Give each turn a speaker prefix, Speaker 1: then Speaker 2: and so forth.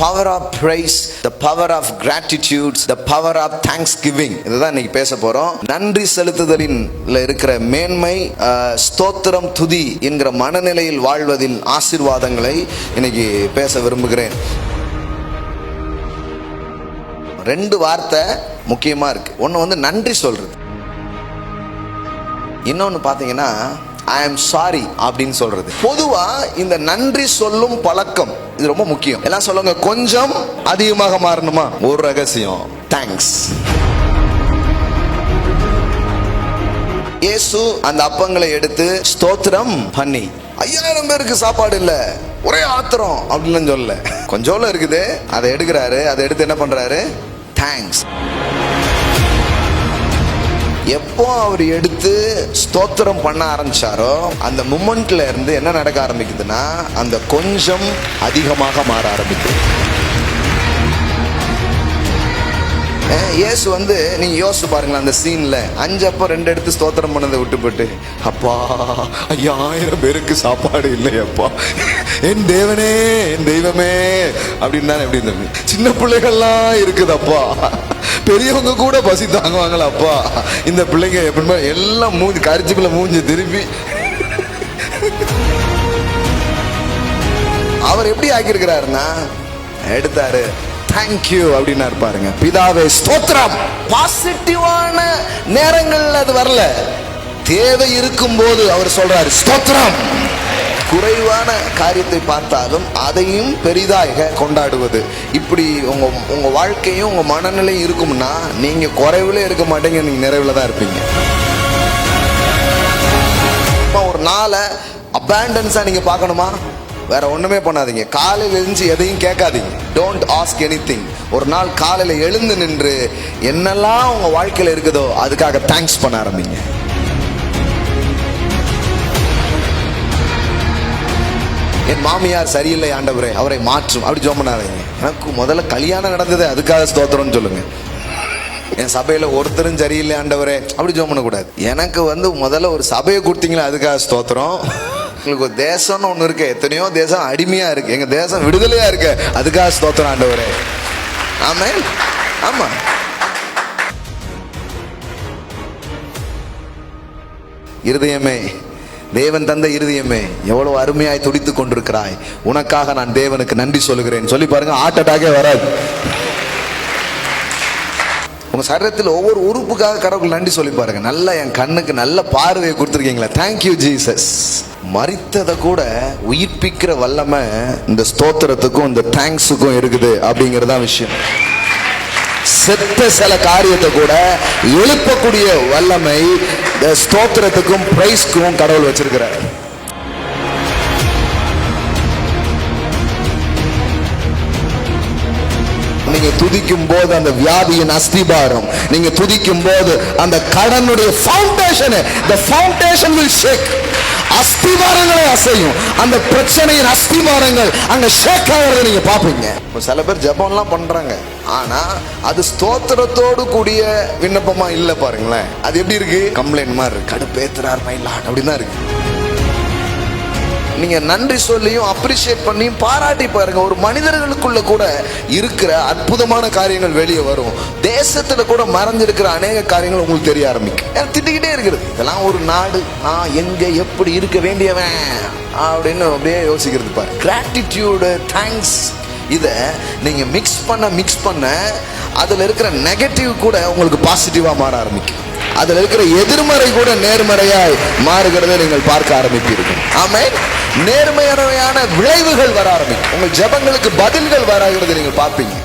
Speaker 1: Power of praise the power of gratitudes the power of thanksgiving இதுதான் இன்னைக்கு பேச போறோம். நன்றி செலுத்துதலின் இருக்கிற மேன்மை ஸ்தோத்திரம் துதி என்கிற மனநிலையில் வாழ்வதில் ஆசிர்வாதங்களை இன்னைக்கு பேச விரும்புகிறேன். ரெண்டு வார்த்தை முக்கியமா இருக்கு. ஒன்று வந்து நன்றி சொல்றது. இன்னொன்று பார்த்தீங்கன்னா ஐ ஆம் சாரி அப்படின்னு சொல்றது. பொதுவா இந்த நன்றி சொல்லும் பழக்கம் இது ரொம்ப முக்கியம். எல்லாம் சொல்லுங்க கொஞ்சம் அதிகமாக மாறணுமா? ஒரு ரகசியம் தேங்க்ஸ் இயேசு அந்த அப்பங்களை எடுத்து ஸ்தோத்திரம் பண்ணி ஐயாயிரம் பேருக்கு சாப்பாடு இல்ல ஒரே ஆத்திரம் அப்படின்னு சொல்லல. கொஞ்சோல இருக்குது அதை எடுக்கிறாரு அதை எடுத்து என்ன பண்றாரு? தேங்க்ஸ் எப்போ அவர் எடுத்து ஸ்தோத்திரம் பண்ண ஆரம்பிச்சாரோ அந்த மூமெண்ட்ல இருந்து என்ன நடக்க ஆரம்பிக்குதுன்னா அந்த கொஞ்சம் அதிகமாக மாற ஆரம்பிக்குது. இயேசு வந்து நீங்க யோசிச்சு பாருங்களேன் அந்த சீன்ல அஞ்சு அப்போ ரெண்டு எடுத்து ஸ்தோத்திரம் பண்ணதை விட்டுப்பட்டு அப்பா ஐயாயிரம் பேருக்கு சாப்பாடு இல்லையப்பா. என் தேவனே என் தெய்வமே. அப்படின்னு தானே எப்படி இருந்தது? சின்ன பிள்ளைகள்லாம் இருக்குதப்பா. பெரியவங்க கூட பசி தாங்குவாங்களா அப்பா? இந்த பிள்ளைங்க எப்படிமா எல்லாம் மூஞ்சி கரிச்சுக்குள்ள மூஞ்சி திருப்பி. அவர் எப்படி ஆக்கியிருக்கிறாருன்னா எடுத்தாரு தேங்க்யூ அப்படின்னாரு பாருங்க. பிதாவே ஸ்தோத்திரம். பாசிட்டிவான நேரங்கள்ல அது வரல. தேவை இருக்கும் போது அவர் சொல்றாரு ஸ்தோத்திரம். குறைவான காரியத்தை பார்த்தாலும் அதையும் பெரிதாக கொண்டாடுவது. இப்படி உங்க உங்க வாழ்க்கையும் உங்க மனநிலையும் இருக்கும்னா நீங்க குறைவில் இருக்க மாட்டீங்க நீங்க நிறைவில் தான் இருப்பீங்க. இப்போ ஒரு நாளை அபேண்டன்ஸாக நீங்கள் பார்க்கணுமா? வேற ஒண்ணுமே பண்ணாதீங்க. காலையில் எழுந்து எதையும் கேட்காதீங்க. டோன்ட் ஆஸ்க் எனி ஒரு நாள் காலையில் எழுந்து நின்று என்னெல்லாம் உங்க வாழ்க்கையில் இருக்குதோ அதுக்காக தேங்க்ஸ் பண்ண ஆரம்பிங்க. என் மாமியார் சரியில்லை ஆண்டவரே அவரை மாற்றும். அப்படி ஜோம் பண்ணாதீங்க. எனக்கு முதல்ல கல்யாணம் நடந்தது அதுக்காக ஸ்தோத்திரம்னு சொல்லுங்க. என் சபையில் ஒருத்தரும் சரியில்லை ஆண்டவரே. அப்படி ஜோம் பண்ணக்கூடாது. எனக்கு வந்து முதல்ல ஒரு சபையை கொடுத்தீங்களா அதுக்காக ஸ்தோத்திரம். உங்களுக்கு ஒரு தேசம்னு ஒன்று இருக்கு. எத்தனையோ தேசம் அடிமையாக இருக்கு. எங்கள் தேசம் விடுதலையாக இருக்கு. அதுக்காக ஸ்தோத்திரம் ஆண்டவரே. ஆமே. ஆமாம் இருதயமே தேவன் தந்த இருதயமே எவ்வளவு அருமையாய் துடித்துக் கொண்டிருக்கிறாய். உனக்காக நான் தேவனுக்கு நன்றி சொல்லுகிறேன். சொல்லி பாருங்க ஹார்ட் அட்டாக்கே வராது. உங்க சரீரத்தில் ஒவ்வொரு உறுப்புக்காக கடவுள் நன்றி சொல்லி பாருங்க. நல்ல என் கண்ணுக்கு நல்ல பார்வையை கொடுத்துருக்கீங்களா. தேங்க்யூ ஜீசஸ் மறித்ததை கூட உயிர்ப்பிக்கிற வல்லமை இந்த ஸ்தோத்திரத்துக்கும் இந்த தேங்க்ஸுக்கும் இருக்குது அப்படிங்கறதான் விஷயம். செத்த சில காரியத்தை கூட எழுப்பக்கூடிய வல்லமை ஸ்தோத்திரத்துக்கும் பிரைஸ்க்கும் கடவுள் வச்சிருக்கிறார். நீங்க துதிக்கும் போது அந்த வியாதியின் அஸ்திபாரம் நீங்க துதிக்கும் போது அந்த கடனுடைய foundation the foundation will shake அஸ்திவாரங்களை அசையும். அந்த பிரச்சனையின் அஸ்திவாரங்கள் அங்க ஷேக் ஆகிறத நீங்க பாப்பீங்க இப்போ சில பேர் ஜபம்லாம் பண்றாங்க. ஆனா அது ஸ்தோத்திரத்தோடு கூடிய விண்ணப்பமா இல்ல பாருங்களேன். அது எப்படி இருக்கு? கம்ப்ளைண்ட் மாதிரி இருக்கு. கடுப்பேத்துறாரு மயிலாட் அப்படின்னு தான் இருக்கு. நீங்க நன்றி சொல்லியும் அப்ரிஷியேட் பண்ணியும் பாராட்டி பாருங்க. ஒரு மனிதர்களுக்குள்ள கூட இருக்கிற அற்புதமான காரியங்கள் வெளியே வரும். தேசத்துல கூட மறைஞ்சிருக்கிற அநேக காரியங்கள் உங்களுக்கு தெரிய ஆரம்பிக்கும். ஏன்னா திட்டிக்கிட்டே இருக்கிறது. இதெல்லாம் ஒரு நாடு. நான் எங்க எப்படி இருக்க வேண்டியவன்? அப்படின்னு அப்படியே யோசிக்கிறது பாரு. கிராட்டிடியூடு தேங்க்ஸ் இதை நீங்க மிக்ஸ் பண்ண மிக்ஸ் பண்ண அதுல இருக்கிற நெகட்டிவ் கூட உங்களுக்கு பாசிட்டிவா மாற ஆரம்பிக்கும். அதுல இருக்கிற எதிர்மறை கூட நேர்மறையாய் மாறுகிறதை நீங்கள் பார்க்க ஆரம்பிப்பீர்கள். ஆமே நேர்மையான விளைவுகள் வர ஆரம்பிக்கும். உங்கள் ஜெபங்களுக்கு பதில்கள் வராகிறது நீங்கள் பார்ப்பீங்க.